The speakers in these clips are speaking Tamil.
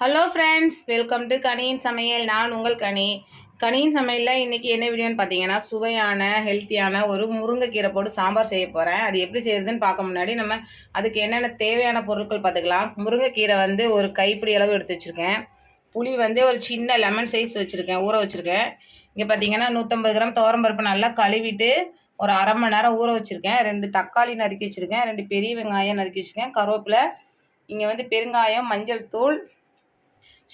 ஹலோ ஃப்ரெண்ட்ஸ் வெல்கம் டு கனியின் சமையல் நான் உங்கள் கனி. கனியின் சமையலில் இன்றைக்கி என்ன வீடியோன்னு பார்த்தீங்கன்னா சுவையான ஹெல்த்தியான ஒரு முருங்கைக்கீரை போட்டு சாம்பார் செய்ய போகிறேன் அது எப்படி செய்யுதுன்னு பார்க்க முன்னாடி நம்ம அதுக்கு என்னென்ன தேவையான பொருட்கள் பார்த்துக்கலாம். முருங்கைக்கீரை வந்து ஒரு கைப்பிடி அளவு எடுத்து வச்சுருக்கேன். புளி வந்து ஒரு சின்ன லெமன் சைஸ் வச்சுருக்கேன். ஊற வச்சுருக்கேன். இங்கே பார்த்தீங்கன்னா நூற்றம்பது கிராம் துவரம்பருப்பு நல்லா கழுவிட்டு ஒரு அரை மணி நேரம் ஊற வச்சுருக்கேன். ரெண்டு தக்காளி நறுக்கி வச்சுருக்கேன். ரெண்டு பெரிய வெங்காயம் நறுக்கி வச்சுருக்கேன். கருவேப்பிலை இங்கே வந்து பெருங்காயம் மஞ்சள் தூள்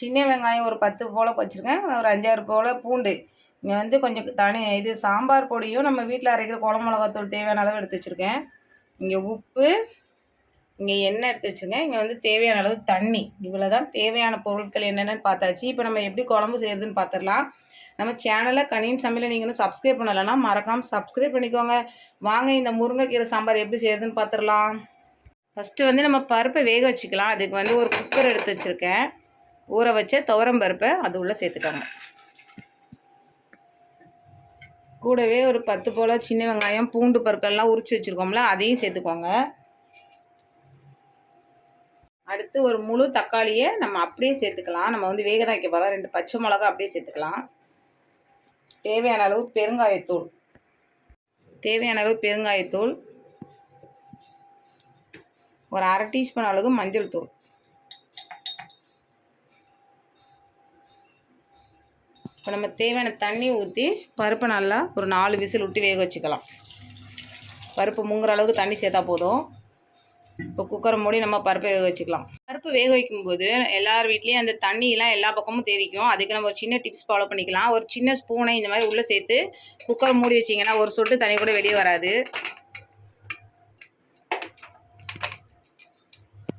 சின்ன வெங்காயம் ஒரு பத்து போல் வச்சுருக்கேன். ஒரு அஞ்சாறு போல் பூண்டு. இங்கே வந்து கொஞ்சம் தனி இது சாம்பார் பொடியும் நம்ம வீட்டில் அரைக்கிற குழம்பு மிளகாத்தூள் தேவையான அளவு எடுத்து வச்சுருக்கேன். இங்கே உப்பு இங்கே எண்ணெய் எடுத்து வச்சுருக்கேன். இங்கே வந்து தேவையான அளவு தண்ணி. இவ்வளோ தான் தேவையான பொருட்கள் என்னென்னு பார்த்தாச்சு. இப்போ நம்ம எப்படி குழம்பு செய்கிறதுன்னு பார்த்துடலாம் நம்ம சேனலை கனியின் சமையலை நீங்கள் இன்னும் சப்ஸ்கிரைப் பண்ணலைன்னா மறக்காமல் சப்ஸ்கிரைப் பண்ணிக்கோங்க. வாங்க இந்த முருங்கைக்கீரை சாம்பார் எப்படி செய்கிறதுன்னு பார்த்துடலாம் ஃபஸ்ட்டு வந்து நம்ம பருப்பை வேக வச்சுக்கலாம். அதுக்கு வந்து ஒரு குக்கர் எடுத்து வச்சுருக்கேன். ஊற வச்ச துவரம் பருப்பை அது உள்ளே சேர்த்துக்கோங்க. கூடவே ஒரு பத்து போல் சின்ன வெங்காயம் பூண்டு பருக்கள்லாம் உரிச்சு வச்சுருக்கோம்ல அதையும் சேர்த்துக்கோங்க. அடுத்து ஒரு முழு தக்காளியை நம்ம அப்படியே சேர்த்துக்கலாம். நம்ம வந்து வேக தான் வைக்க போகிறோம் ரெண்டு பச்சை மிளகா அப்படியே சேர்த்துக்கலாம். தேவையான அளவு பெருங்காயத்தூள். தேவையான அளவு பெருங்காயத்தூள். ஒரு அரை டீஸ்பூன் அளவு மஞ்சள் தூள். இப்போ நம்ம தேவையான தண்ணி ஊற்றி பருப்பை நல்லா ஒரு நாலு விசில் விட்டு வேக வச்சுக்கலாம். பருப்பு முங்குற அளவுக்கு தண்ணி சேர்த்தா போதும். இப்போ குக்கரை மூடி நம்ம பருப்பை வேக வச்சுக்கலாம். பருப்பு வேக வைக்கும்போது எல்லார் வீட்லேயும் அந்த தண்ணியெலாம் எல்லா பக்கமும் தெரிக்கும் அதுக்கு நம்ம ஒரு சின்ன டிப்ஸ் ஃபாலோ பண்ணிக்கலாம். ஒரு சின்ன ஸ்பூனை இந்த மாதிரி உள்ளே சேர்த்து குக்கரை மூடி வச்சிங்கன்னா ஒரு சொட்டு தண்ணி கூட வெளியே வராது.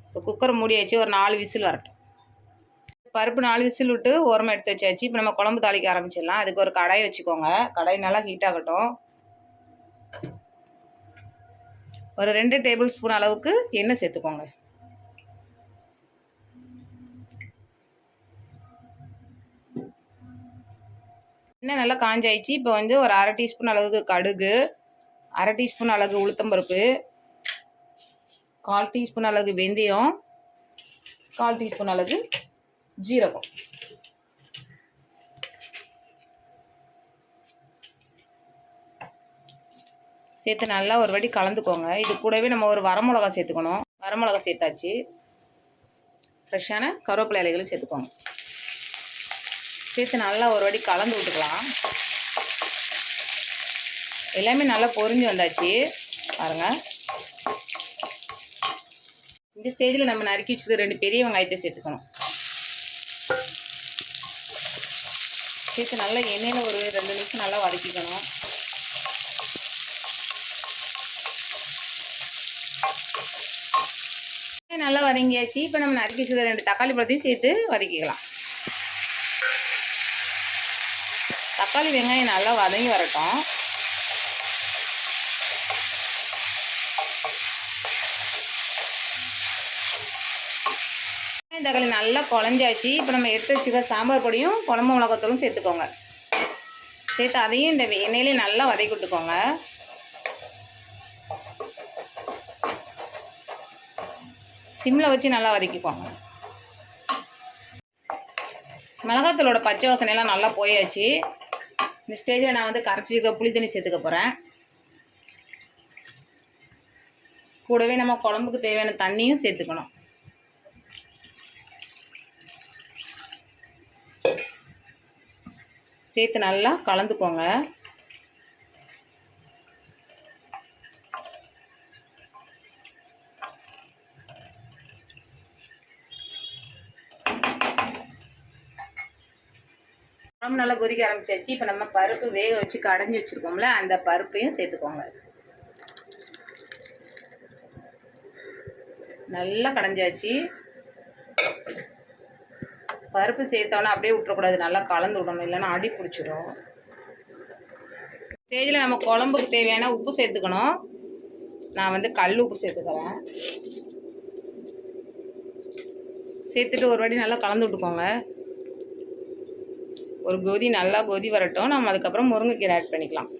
இப்போ குக்கரை மூடி வச்சு ஒரு நாலு விசில் வரட்டும். பருப்பு நாலு விசில் விட்டு ஓரமாக எடுத்து வச்சாச்சு. இப்போ நம்ம குழம்பு தாளிக்க ஆரம்பிச்சிடலாம். அதுக்கு ஒரு கடாய் வச்சுக்கோங்க. கடாய் நல்லா ஹீட் ஆகட்டும். ஒரு ரெண்டு டேபிள் ஸ்பூன் அளவுக்கு எண்ணெய் சேர்த்துக்கோங்க. எண்ணெய் நல்லா காஞ்சாயிடுச்சு. இப்போ வந்து ஒரு அரை டீஸ்பூன் அளவுக்கு கடுகு அரை டீஸ்பூன் அளவுக்கு உளுத்தம்பருப்பு கால் டீஸ்பூன் அளவுக்கு வெந்தயம் கால் டீஸ்பூன் அளவுக்கு ஜீரகம். சேர்த்து நல்லா ஒரு வாட்டி கலந்துக்கோங்க. இது கூடவே நம்ம ஒரு வரமிளகா சேர்த்துக்கணும். வரமிளகா சேர்த்தாச்சு. ஃப்ரெஷ்ஷான கருவேப்பிலை இலைகளும் சேர்த்துக்கோங்க. சேர்த்து நல்லா ஒரு வாட்டி கலந்து விட்டுக்கலாம். எல்லாமே நல்லா பொறிஞ்சு வந்தாச்சு. பாருங்கள் இந்த ஸ்டேஜில் நம்ம நறுக்கி வச்சுருக்க ரெண்டு பெரிய வெங்காயத்தை சேர்த்துக்கணும். சேர்த்து நல்லா எண்ணெயில் ஒரு ரெண்டு நிமிஷம் நல்லா வதக்கிக்கணும். நல்லா வதங்கியாச்சு. இப்போ நம்ம நறுக்கி வச்சுருக்க ரெண்டு தக்காளி பழத்தையும் சேர்த்து வதக்கிக்கலாம். தக்காளி வெங்காயம் நல்லா வதங்கி வரட்டும். தக்காளி நல்லா குழஞ்சாச்சு. இப்போ நம்ம எடுத்து வச்சுக்க சாம்பார் பொடியும் குழம்பு மிளகாத்தூளும் சேர்த்துக்கோங்க. சேர்த்து அதையும் இந்த எண்ணெயிலே நல்லா வதக்கி விட்டுக்கோங்க. சிம்மில் வச்சு நல்லா வதக்கிக்கோங்க. மிளகாத்தூளோட பச்சை வாசனையெல்லாம் நல்லா போயாச்சு. இந்த ஸ்டேஜில் நான் வந்து கரைச்சிக்க புளி தண்ணி சேர்த்துக்க போகிறேன் கூடவே நம்ம குழம்புக்கு தேவையான தண்ணியும் சேர்த்துக்கணும். சேர்த்து நல்லா கலந்துக்கோங்க. குழம்பு நல்லா கொதிக்க ஆரம்பிச்சாச்சு. இப்போ நம்ம பருப்பு வேக வச்சு கடைஞ்சி வச்சுருக்கோம்ல அந்த பருப்பையும் சேர்த்துக்கோங்க. நல்லா கடைஞ்சாச்சு. பருப்பு சேர்த்தோன்னா அப்படியே விட்டுறக்கூடாது. நல்லா கலந்து விடணும். இல்லைன்னா அடி பிடிச்சிடும். ஸ்டேஜில் நம்ம குழம்புக்கு தேவையான உப்பு சேர்த்துக்கணும். நான் வந்து கல் உப்பு சேர்த்துக்கிறேன். சேர்த்துட்டு ஒரு வாட்டி நல்லா கலந்து விட்டுக்கோங்க. ஒரு கொதி நல்லா கொதி வரட்டும். நம்ம அதுக்கப்புறம் முருங்கைக்கீரை ஆட் பண்ணிக்கலாம்.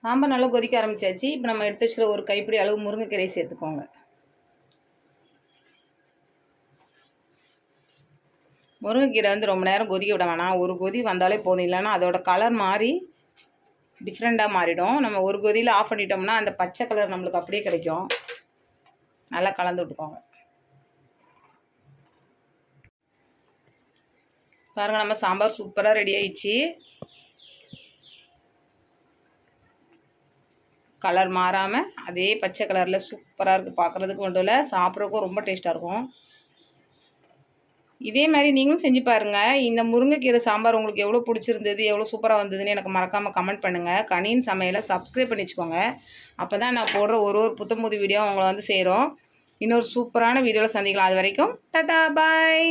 சாம்பார் நல்லா கொதிக்க ஆரம்பிச்சாச்சு. இப்போ நம்ம எடுத்து வச்சுக்கிற ஒரு கைப்பிடி அளவு முருங்கைக்கீரை சேர்த்துக்கோங்க. முருங்கைக்கீரை வந்து ரொம்ப நேரம் கொதிக்க விட வேணாம். ஒரு கொதி வந்தாலே போதும். இல்லைன்னா அதோட கலர் மாறி டிஃப்ரெண்ட்டாக மாறிடும். நம்ம ஒரு கொதியில் ஆஃப் பண்ணிட்டோம்னா அந்த பச்சை கலர் நம்மளுக்கு அப்படியே கிடைக்கும். நல்லா கலந்து விட்டுக்கோங்க. பாருங்கள் நம்ம சாம்பார் சூப்பராக ரெடி ஆயிடுச்சு. கலர் மாறாமல் அதே பச்சை கலரில் சூப்பராக இருக்குது பார்க்குறதுக்கு மட்டும் இல்லை சாப்பிட்றதுக்கும் ரொம்ப டேஸ்ட்டாக இருக்கும். இதே மாதிரி நீங்களும் செஞ்சு பாருங்கள் இந்த முருங்கைக்கீரை சாம்பார் உங்களுக்கு எவ்வளோ பிடிச்சிருந்தது எவ்வளோ சூப்பராக வந்ததுன்னு எனக்கு மறக்காமல் கமெண்ட் பண்ணுங்கள் கனியின் சமையலை சப்ஸ்கிரைப் பண்ணி வச்சுக்கோங்க. அப்போ தான் நான் போடுற ஒரு ஒரு புத்தம் புது வீடியோ உங்களை வந்து செய்கிறோம் இன்னொரு சூப்பரான வீடியோவில் சந்திக்கலாம். அது வரைக்கும் டாட்டா பாய்.